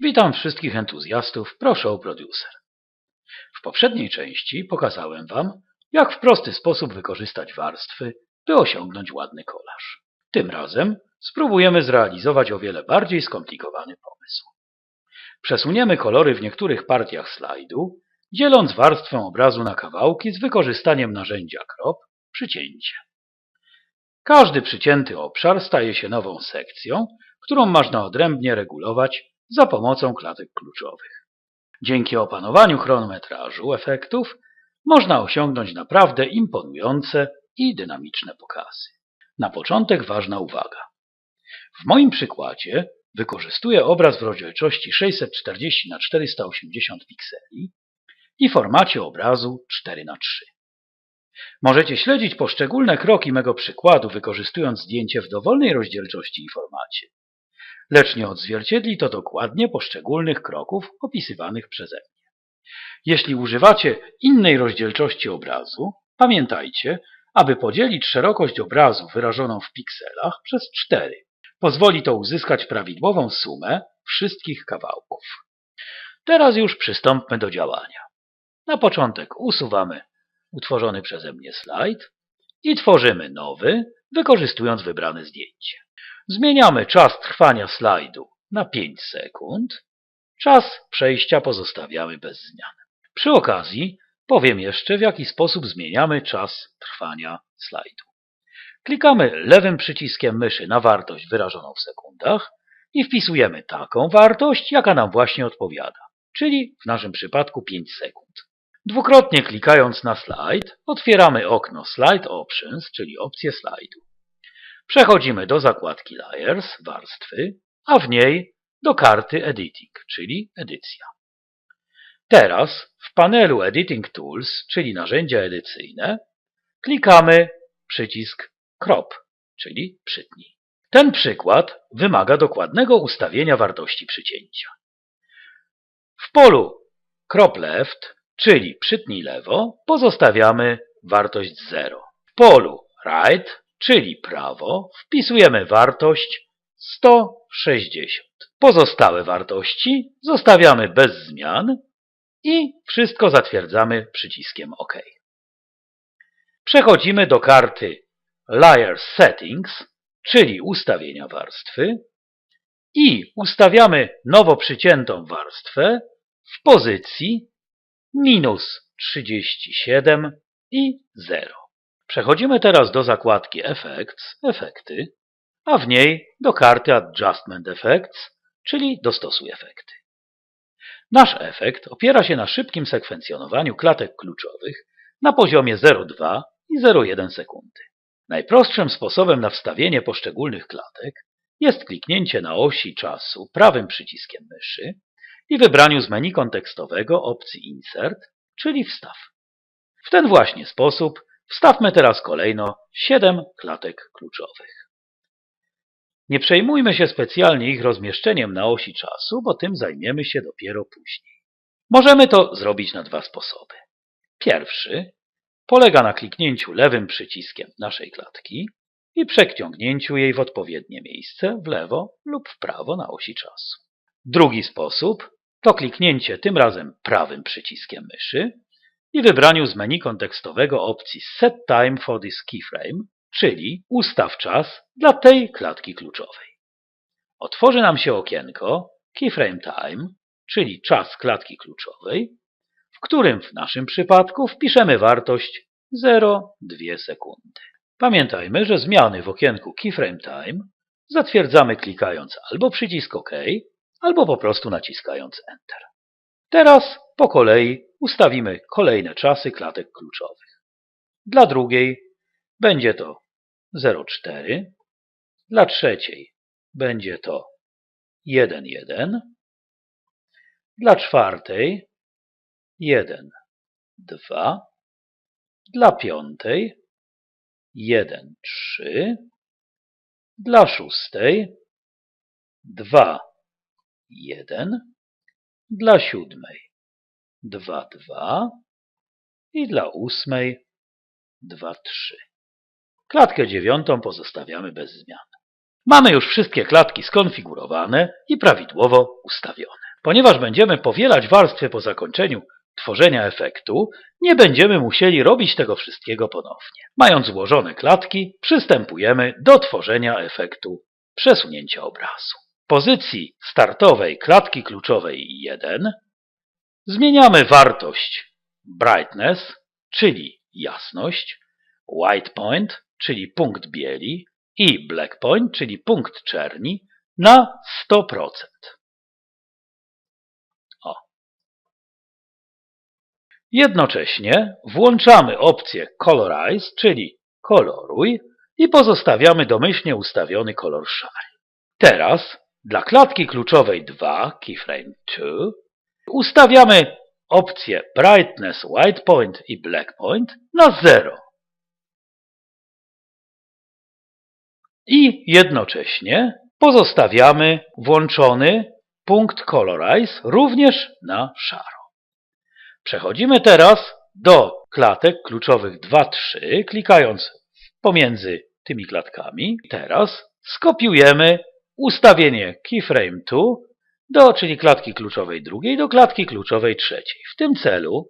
Witam wszystkich entuzjastów ProShow Producer. W poprzedniej części pokazałem Wam, jak w prosty sposób wykorzystać warstwy, by osiągnąć ładny kolaż. Tym razem spróbujemy zrealizować o wiele bardziej skomplikowany pomysł. Przesuniemy kolory w niektórych partiach slajdu, dzieląc warstwę obrazu na kawałki z wykorzystaniem narzędzia crop, przycięcie. Każdy przycięty obszar staje się nową sekcją, którą można odrębnie regulować za pomocą klatek kluczowych. Dzięki opanowaniu chronometrażu efektów można osiągnąć naprawdę imponujące i dynamiczne pokazy. Na początek ważna uwaga. W moim przykładzie wykorzystuję obraz w rozdzielczości 640 x 480 pikseli i formacie obrazu 4 x 3 Możecie śledzić poszczególne kroki mego przykładu, wykorzystując zdjęcie w dowolnej rozdzielczości i formacie. Lecz nie odzwierciedli to dokładnie poszczególnych kroków opisywanych przeze mnie. Jeśli używacie innej rozdzielczości obrazu, pamiętajcie, aby podzielić szerokość obrazu wyrażoną w pikselach przez 4. Pozwoli to uzyskać prawidłową sumę wszystkich kawałków. Teraz już przystąpmy do działania. Na początek usuwamy utworzony przeze mnie slajd i tworzymy nowy, wykorzystując wybrane zdjęcie. Zmieniamy czas trwania slajdu na 5 sekund. Czas przejścia pozostawiamy bez zmian. Przy okazji powiem jeszcze, w jaki sposób zmieniamy czas trwania slajdu. Klikamy lewym przyciskiem myszy na wartość wyrażoną w sekundach i wpisujemy taką wartość, jaka nam właśnie odpowiada, czyli w naszym przypadku 5 sekund. Dwukrotnie klikając na slajd, otwieramy okno Slide Options, czyli opcję slajdu. Przechodzimy do zakładki Layers, warstwy, a w niej do karty Editing, czyli edycja. Teraz w panelu Editing Tools, czyli narzędzia edycyjne, klikamy przycisk Crop, czyli przytnij. Ten przykład wymaga dokładnego ustawienia wartości przycięcia. W polu Crop Left, czyli przytnij lewo, pozostawiamy wartość 0. W polu Right, czyli prawo, wpisujemy wartość 160. Pozostałe wartości zostawiamy bez zmian i wszystko zatwierdzamy przyciskiem OK. Przechodzimy do karty Layer Settings, czyli ustawienia warstwy i ustawiamy nowo przyciętą warstwę w pozycji minus 37 i 0. Przechodzimy teraz do zakładki Effects, efekty, a w niej do karty Adjustment Effects, czyli dostosuj efekty. Nasz efekt opiera się na szybkim sekwencjonowaniu klatek kluczowych na poziomie 0,2 i 0,1 sekundy. Najprostszym sposobem na wstawienie poszczególnych klatek jest kliknięcie na osi czasu prawym przyciskiem myszy i wybraniu z menu kontekstowego opcji Insert, czyli Wstaw. W ten właśnie sposób wstawmy teraz kolejno 7 klatek kluczowych. Nie przejmujmy się specjalnie ich rozmieszczeniem na osi czasu, bo tym zajmiemy się dopiero później. Możemy to zrobić na dwa sposoby. Pierwszy polega na kliknięciu lewym przyciskiem naszej klatki i przeciągnięciu jej w odpowiednie miejsce w lewo lub w prawo na osi czasu. Drugi sposób to kliknięcie tym razem prawym przyciskiem myszy i wybraniu z menu kontekstowego opcji Set Time for this keyframe, czyli ustaw czas dla tej klatki kluczowej. Otworzy nam się okienko Keyframe Time, czyli czas klatki kluczowej, w którym w naszym przypadku wpiszemy wartość 0,2 sekundy. Pamiętajmy, że zmiany w okienku Keyframe Time zatwierdzamy klikając albo przycisk OK, albo po prostu naciskając Enter. Teraz po kolei ustawimy kolejne czasy klatek kluczowych. Dla drugiej będzie to 0,4, dla trzeciej będzie to 1,1, dla czwartej 1, 2, dla piątej 1, 3, dla szóstej 2, 1, dla siódmej 2, 2 i dla ósmej 2, 3. Klatkę dziewiątą pozostawiamy bez zmian. Mamy już wszystkie klatki skonfigurowane i prawidłowo ustawione. Ponieważ będziemy powielać warstwy po zakończeniu tworzenia efektu, nie będziemy musieli robić tego wszystkiego ponownie. Mając złożone klatki, przystępujemy do tworzenia efektu przesunięcia obrazu. W pozycji startowej klatki kluczowej 1 zmieniamy wartość brightness, czyli jasność, white point, czyli punkt bieli i black point, czyli punkt czerni na 100%. O. Jednocześnie włączamy opcję Colorize, czyli koloruj i pozostawiamy domyślnie ustawiony kolor szary. Teraz dla klatki kluczowej 2, keyframe 2, ustawiamy opcję Brightness White Point i Black Point na 0. I jednocześnie pozostawiamy włączony punkt Colorize również na szaro. Przechodzimy teraz do klatek kluczowych 2-3, klikając pomiędzy tymi klatkami. Teraz skopiujemy ustawienie keyframe 2, do, czyli klatki kluczowej drugiej, do klatki kluczowej trzeciej. W tym celu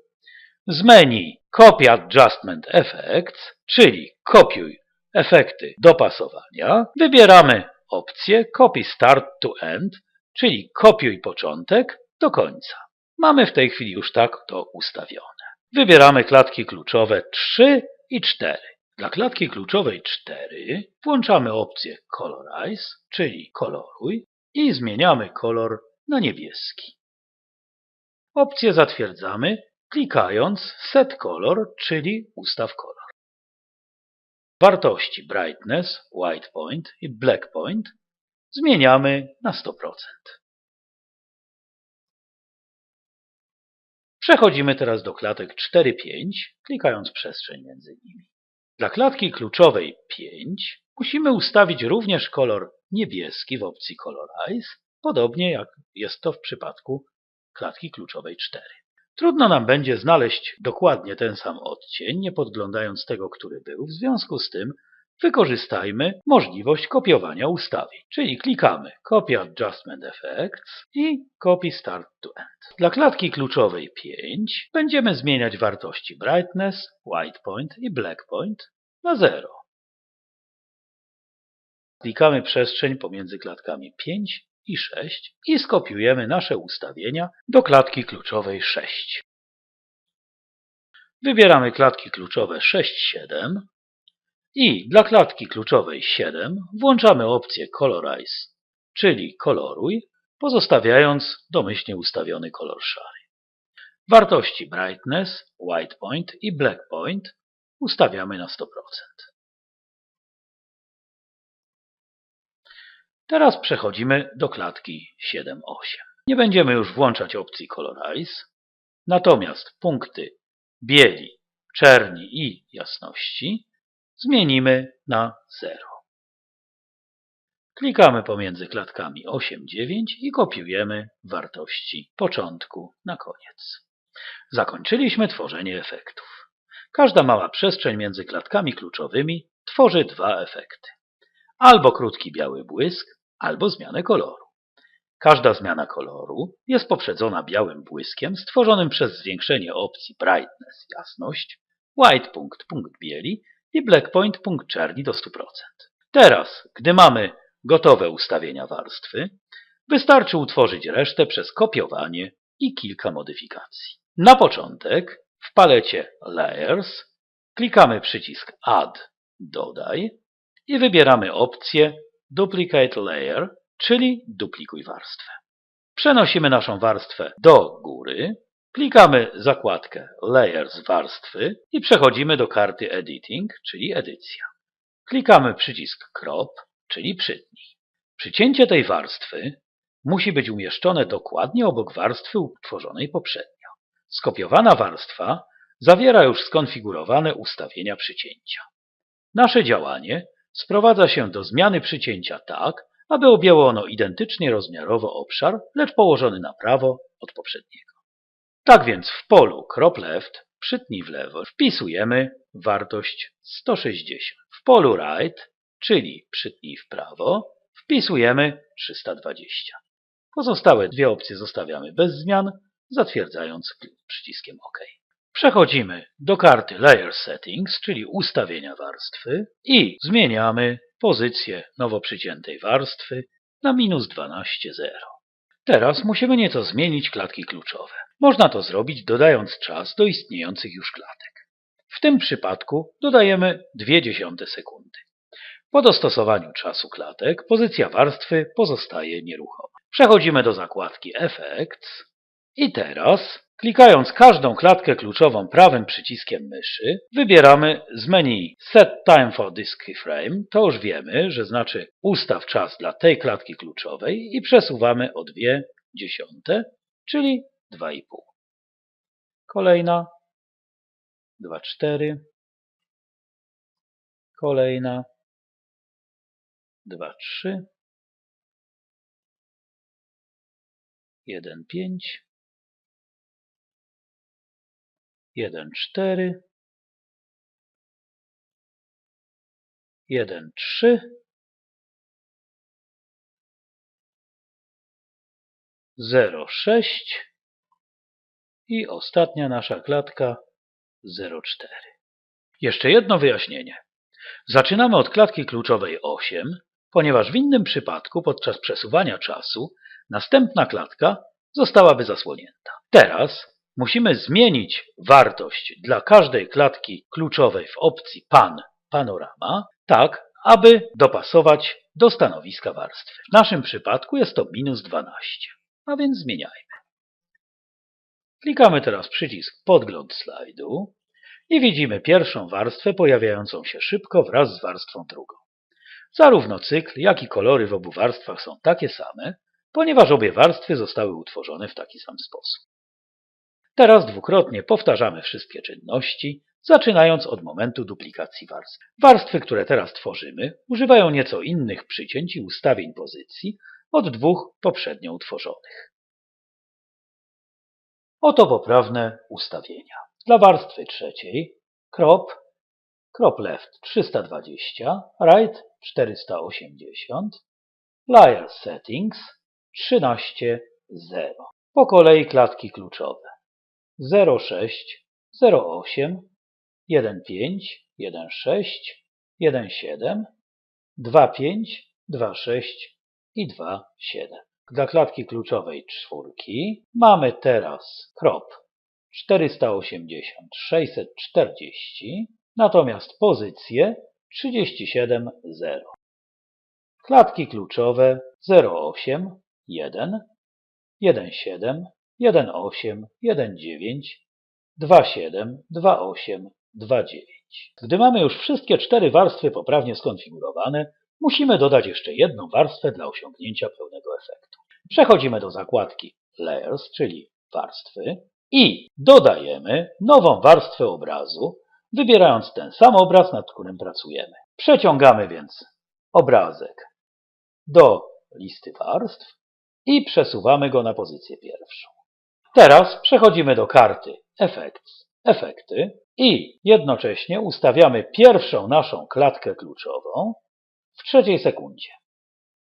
z menu Copy Adjustment Effects, czyli kopiuj efekty dopasowania, wybieramy opcję Copy Start to End, czyli kopiuj początek do końca. Mamy w tej chwili już tak to ustawione. Wybieramy klatki kluczowe 3 i 4. Dla klatki kluczowej 4 włączamy opcję Colorize, czyli koloruj i zmieniamy kolor na niebieski. Opcję zatwierdzamy klikając Set Color, czyli ustaw kolor. Wartości Brightness, White Point i Black Point zmieniamy na 100%. Przechodzimy teraz do klatek 4-5, klikając przestrzeń między nimi. Dla klatki kluczowej 5 musimy ustawić również kolor niebieski w opcji Colorize, podobnie jak jest to w przypadku klatki kluczowej 4. Trudno nam będzie znaleźć dokładnie ten sam odcień, nie podglądając tego, który był. W związku z tym wykorzystajmy możliwość kopiowania ustawień, czyli klikamy Copy Adjustment Effects i Copy Start to End. Dla klatki kluczowej 5 będziemy zmieniać wartości Brightness, White Point i Black Point na 0. Klikamy przestrzeń pomiędzy klatkami 5 i 6 i skopiujemy nasze ustawienia do klatki kluczowej 6. Wybieramy klatki kluczowe 6-7 i dla klatki kluczowej 7 włączamy opcję Colorize, czyli koloruj, pozostawiając domyślnie ustawiony kolor szary. Wartości Brightness, White Point i Black Point ustawiamy na 100%. Teraz przechodzimy do klatki 7-8. Nie będziemy już włączać opcji Colorize, natomiast punkty bieli, czerni i jasności zmienimy na 0. Klikamy pomiędzy klatkami 8-9 i kopiujemy wartości początku na koniec. Zakończyliśmy tworzenie efektów. Każda mała przestrzeń między klatkami kluczowymi tworzy dwa efekty. Albo krótki biały błysk, albo zmianę koloru. Każda zmiana koloru jest poprzedzona białym błyskiem stworzonym przez zwiększenie opcji Brightness jasność, White punkt punkt bieli i Black point punkt czerni do 100%. Teraz, gdy mamy gotowe ustawienia warstwy, wystarczy utworzyć resztę przez kopiowanie i kilka modyfikacji. Na początek w palecie Layers klikamy przycisk Add Dodaj i wybieramy opcję Duplicate Layer, czyli duplikuj warstwę. Przenosimy naszą warstwę do góry, klikamy zakładkę Layers warstwy i przechodzimy do karty Editing, czyli edycja. Klikamy przycisk Crop, czyli przytnij. Przycięcie tej warstwy musi być umieszczone dokładnie obok warstwy utworzonej poprzednio. Skopiowana warstwa zawiera już skonfigurowane ustawienia przycięcia. Nasze działanie sprowadza się do zmiany przycięcia tak, aby objęło ono identycznie rozmiarowo obszar, lecz położony na prawo od poprzedniego. Tak więc w polu crop left, przytnij w lewo, wpisujemy wartość 160. W polu right, czyli przytnij w prawo, wpisujemy 320. Pozostałe dwie opcje zostawiamy bez zmian, zatwierdzając przyciskiem OK. Przechodzimy do karty Layer Settings, czyli ustawienia warstwy i zmieniamy pozycję nowo przyciętej warstwy na minus 12,0. Teraz musimy nieco zmienić klatki kluczowe. Można to zrobić dodając czas do istniejących już klatek. W tym przypadku dodajemy 0,2 sekundy. Po dostosowaniu czasu klatek pozycja warstwy pozostaje nieruchoma. Przechodzimy do zakładki Effects i teraz, klikając każdą klatkę kluczową prawym przyciskiem myszy, wybieramy z menu Set Time for Disk Keyframe. To już wiemy, że znaczy ustaw czas dla tej klatki kluczowej i przesuwamy o 2 dziesiąte, czyli 2,5. Kolejna 2,4. Kolejna 2,3. 1,5. 1,4. 1,3. 0,6 i ostatnia nasza klatka 0,4. Jeszcze jedno wyjaśnienie. Zaczynamy od klatki kluczowej 8, ponieważ w innym przypadku podczas przesuwania czasu następna klatka zostałaby zasłonięta. Teraz musimy zmienić wartość dla każdej klatki kluczowej w opcji Pan Panorama, tak aby dopasować do stanowiska warstwy. W naszym przypadku jest to minus 12, a więc zmieniajmy. Klikamy teraz przycisk Podgląd slajdu i widzimy pierwszą warstwę pojawiającą się szybko wraz z warstwą drugą. Zarówno cykl, jak i kolory w obu warstwach są takie same, ponieważ obie warstwy zostały utworzone w taki sam sposób. Teraz dwukrotnie powtarzamy wszystkie czynności, zaczynając od momentu duplikacji warstw. Warstwy, które teraz tworzymy, używają nieco innych przycięć i ustawień pozycji od dwóch poprzednio utworzonych. Oto poprawne ustawienia. Dla warstwy trzeciej crop, crop left 320, right 480, layer settings 13.0. Po kolei klatki kluczowe 06, 08, 15, 16, 17, 25, 26 i 27. Dla klatki kluczowej czwórki mamy teraz crop 480, 640, natomiast pozycję 37,0. Klatki kluczowe 08, 1, 1,7, 1,8, 1,9, 2,7, 2,8, 2,9. Gdy mamy już wszystkie cztery warstwy poprawnie skonfigurowane, musimy dodać jeszcze jedną warstwę dla osiągnięcia pełnego efektu. Przechodzimy do zakładki Layers, czyli warstwy i dodajemy nową warstwę obrazu, wybierając ten sam obraz, nad którym pracujemy. Przeciągamy więc obrazek do listy warstw i przesuwamy go na pozycję pierwszą. Teraz przechodzimy do karty Effects, Efekty i jednocześnie ustawiamy pierwszą naszą klatkę kluczową w trzeciej sekundzie.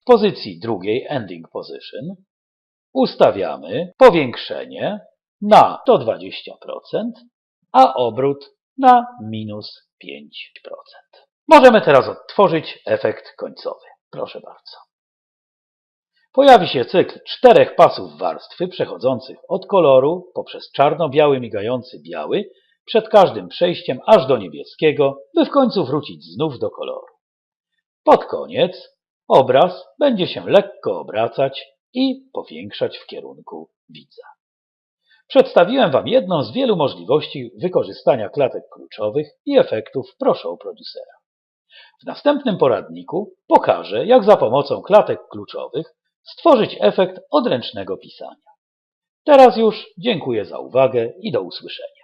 W pozycji drugiej Ending Position ustawiamy powiększenie na 120%, a obrót na minus 5%. Możemy teraz odtworzyć efekt końcowy. Proszę bardzo. Pojawi się cykl czterech pasów warstwy przechodzących od koloru poprzez czarno-biały migający biały przed każdym przejściem aż do niebieskiego, by w końcu wrócić znów do koloru. Pod koniec obraz będzie się lekko obracać i powiększać w kierunku widza. Przedstawiłem Wam jedną z wielu możliwości wykorzystania klatek kluczowych i efektów Pro Producera. W następnym poradniku pokażę, jak za pomocą klatek kluczowych stworzyć efekt odręcznego pisania. Teraz już dziękuję za uwagę i do usłyszenia.